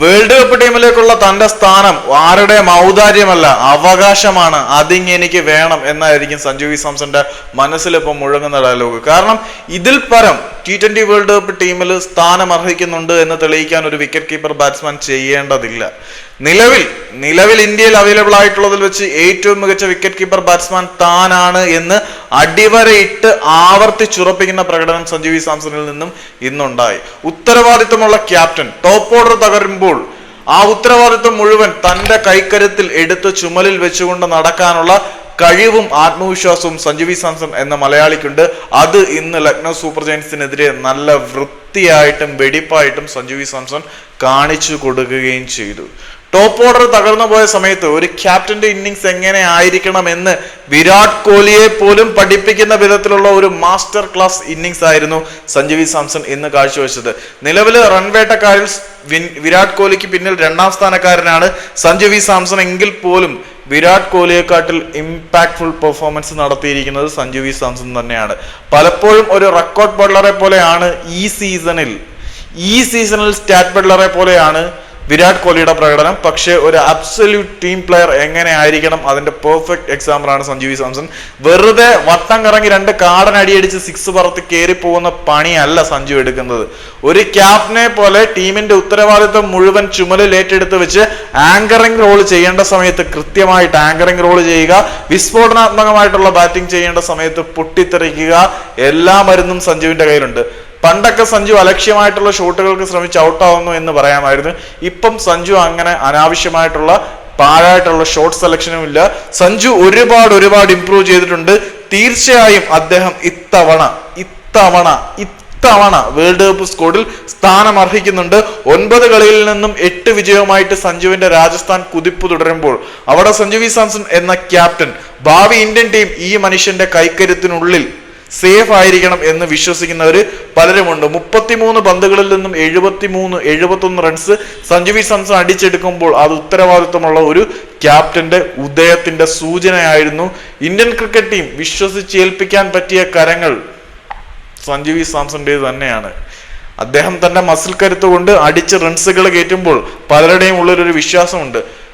World cup ടീമിലേക്കുള്ള തന്റെ സ്ഥാനം ആരുടെ ഔദാര്യമല്ല അവകാശമാണ്. അതിങ് എനിക്ക് വേണം എന്നായിരിക്കും സഞ്ജു വി സാംസന്റെ മനസ്സിലിപ്പം മുഴങ്ങുന്ന ഡയലോഗ് കാരണം ഇതിൽ പരം ടി ട്വന്റി വേൾഡ് കപ്പ് ടീമിൽ സ്ഥാനം അർഹിക്കുന്നുണ്ട് എന്ന് തെളിയിക്കാൻ ഒരു വിക്കറ്റ് കീപ്പർ ബാറ്റ്സ്മാൻ ചെയ്യേണ്ടതില്ല. നിലവിൽ നിലവിൽ ഇന്ത്യയിൽ അവൈലബിൾ ആയിട്ടുള്ളതിൽ വെച്ച് ഏറ്റവും മികച്ച വിക്കറ്റ് കീപ്പർ ബാറ്റ്സ്മാൻ താനാണ് എന്ന് അടിവരയിട്ട് ആവർത്തിച്ചുറപ്പിക്കുന്ന പ്രകടനം സഞ്ജു വി സാംസണിൽ നിന്നും ഇന്നുണ്ടായി. ഉത്തരവാദിത്തമുള്ള ക്യാപ്റ്റൻ ടോപ്പ് ഓർഡർ തകരുമ്പോൾ ആ ഉത്തരവാദിത്വം മുഴുവൻ തന്റെ കൈക്കരുത്തിൽ എടുത്ത് ചുമലിൽ വെച്ചുകൊണ്ട് നടക്കാനുള്ള കഴിവും ആത്മവിശ്വാസവും സഞ്ജു വി സാംസൺ എന്ന മലയാളിക്കുണ്ട്. അത് ഇന്ന് ലക്നൗ സൂപ്പർ ജയൻസിനെതിരെ നല്ല വൃത്തിയായിട്ടും വെടിപ്പായിട്ടും സഞ്ജു വി സാംസൺ കാണിച്ചു കൊടുക്കുകയും ചെയ്തു. ടോപ്പ് ഓർഡർ തകർന്നു പോയ സമയത്ത് ഒരു ക്യാപ്റ്റന്റെ ഇന്നിങ്സ് എങ്ങനെ ആയിരിക്കണം എന്ന് വിരാട് കോഹ്ലിയെ പോലും പഠിപ്പിക്കുന്ന വിധത്തിലുള്ള ഒരു മാസ്റ്റർ ക്ലാസ് ഇന്നിങ്സ് ആയിരുന്നു സഞ്ജു വി സാംസൺ ഇന്ന് കാഴ്ചവെച്ചത്. നിലവിൽ റൺവേട്ടക്കാരിൽ വിരാട് കോഹ്ലിക്ക് പിന്നിൽ രണ്ടാം സ്ഥാനക്കാരനാണ് സഞ്ജു വി സാംസൺ എങ്കിൽ പോലും വിരാട് കോഹ്ലിയെക്കാട്ടിൽ ഇമ്പാക്ട്ഫുൾ പെർഫോമൻസ് നടത്തിയിരിക്കുന്നത് സഞ്ജു വി സാംസൺ തന്നെയാണ്. പലപ്പോഴും ഒരു റെക്കോർഡ് ബഡ്ലറെ പോലെയാണ് ഈ സീസണിൽ ഈ സീസണിൽ സ്റ്റാറ്റ് ബട്ട്ലറെ പോലെയാണ് വിരാട് കോഹ്ലിയുടെ പ്രകടനം. പക്ഷേ ഒരു അബ്സല്യൂട്ട് ടീം പ്ലെയർ എങ്ങനെ ആയിരിക്കണം? അതിന്റെ പെർഫെക്റ്റ് എക്സാമ്പിൾ ആണ് സഞ്ജു വി സാംസൺ. വെറുതെ വട്ടം കറങ്ങി രണ്ട് കാടൻ അടിയടിച്ച് സിക്സ് പറത്ത് കയറി പോകുന്ന പണിയല്ല സഞ്ജു എടുക്കുന്നത്. ഒരു ക്യാപ്റ്റനെ പോലെ ടീമിന്റെ ഉത്തരവാദിത്വം മുഴുവൻ ചുമലിൽ ഏറ്റെടുത്ത് വെച്ച് ആങ്കറിംഗ് റോൾ ചെയ്യേണ്ട സമയത്ത് കൃത്യമായിട്ട് ആങ്കറിംഗ് റോൾ ചെയ്യുക വിസ്ഫോടനാത്മകമായിട്ടുള്ള ബാറ്റിംഗ് ചെയ്യേണ്ട സമയത്ത് പൊട്ടിത്തെറിക്കുക എല്ലാ മരുന്നും സഞ്ജുവിന്റെ കയ്യിലുണ്ട്. പണ്ടൊക്കെ സഞ്ജു അലക്ഷ്യമായിട്ടുള്ള ഷോട്ടുകൾക്ക് ശ്രമിച്ച് ഔട്ടാവുന്നു എന്ന് പറയാമായിരുന്നു. ഇപ്പം സഞ്ജു അങ്ങനെ അനാവശ്യമായിട്ടുള്ള പാഴായിട്ടുള്ള ഷോട്ട് സെലക്ഷനും ഇല്ല. സഞ്ജു ഒരുപാട് ഒരുപാട് ഇംപ്രൂവ് ചെയ്തിട്ടുണ്ട്. തീർച്ചയായും അദ്ദേഹം ഇത്തവണ ഇത്തവണ ഇത്തവണ വേൾഡ് കപ്പ് സ്കോഡിൽ സ്ഥാനം അർഹിക്കുന്നുണ്ട്. ഒൻപത് കളിയിൽ നിന്നും എട്ട് വിജയവുമായിട്ട് സഞ്ജുവിന്റെ രാജസ്ഥാൻ കുതിപ്പ് തുടരുമ്പോൾ അവിടെ സഞ്ജു വി സാംസൺ എന്ന ക്യാപ്റ്റൻ ഭാവി ഇന്ത്യൻ ടീം ഈ മനുഷ്യന്റെ കൈക്കരുത്തിനുള്ളിൽ സേഫ് ആയിരിക്കണം എന്ന് വിശ്വസിക്കുന്നവർ പലരുമുണ്ട്. മുപ്പത്തിമൂന്ന് പന്തുകളിൽ നിന്നും എഴുപത്തിമൂന്ന് എഴുപത്തൊന്ന് റൺസ് സഞ്ജു വി സാംസൺ അടിച്ചെടുക്കുമ്പോൾ അത് ഉത്തരവാദിത്വമുള്ള ഒരു ക്യാപ്റ്റന്റെ ഉദയത്തിന്റെ സൂചനയായിരുന്നു. ഇന്ത്യൻ ക്രിക്കറ്റ് ടീം വിശ്വസിച്ചേൽപ്പിക്കാൻ പറ്റിയ കരങ്ങൾ സഞ്ജു വി സാംസന്റെ തന്നെയാണ്. അദ്ദേഹം തന്റെ മസിൽ കരുത്തുകൊണ്ട് അടിച്ച് റൺസുകൾ കയറ്റുമ്പോൾ പലരുടെയും ഉള്ളിലൊരു വിശ്വാസമുണ്ട്.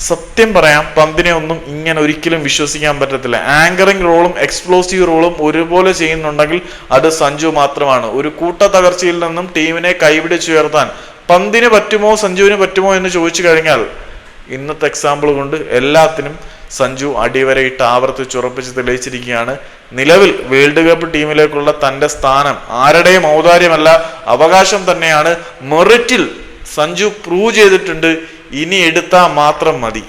സത്യം പറയാം പന്തിനെ ഒന്നും ഇങ്ങനെ ഒരിക്കലും വിശ്വസിക്കാൻ പറ്റത്തില്ല. ആങ്കറിംഗ് റോളും എക്സ്പ്ലോസീവ് റോളും ഒരുപോലെ ചെയ്യുന്നുണ്ടെങ്കിൽ അത് സഞ്ജു മാത്രമാണ്. ഒരു കൂട്ട തകർച്ചയിൽ നിന്നും ടീമിനെ കൈപിടിച്ചുയർത്താൻ പന്തിന് പറ്റുമോ സഞ്ജുവിന് പറ്റുമോ എന്ന് ചോദിച്ചു കഴിഞ്ഞാൽ ഇന്നത്തെ എക്സാമ്പിൾ കൊണ്ട് എല്ലാത്തിനും സഞ്ജു അടിവരയിട്ട് ആവർത്തിച്ചുറപ്പിച്ച് തെളിയിച്ചിരിക്കുകയാണ്. നിലവിൽ വേൾഡ് കപ്പ് ടീമിലേക്കുള്ള തന്റെ സ്ഥാനം ആരുടെയും ഔദാര്യമല്ല അവകാശം തന്നെയാണ്. മെറിറ്റിൽ സഞ്ജു പ്രൂവ് ചെയ്തിട്ടുണ്ട്. ഇനി എടുത്താൽ മാത്രം മതി.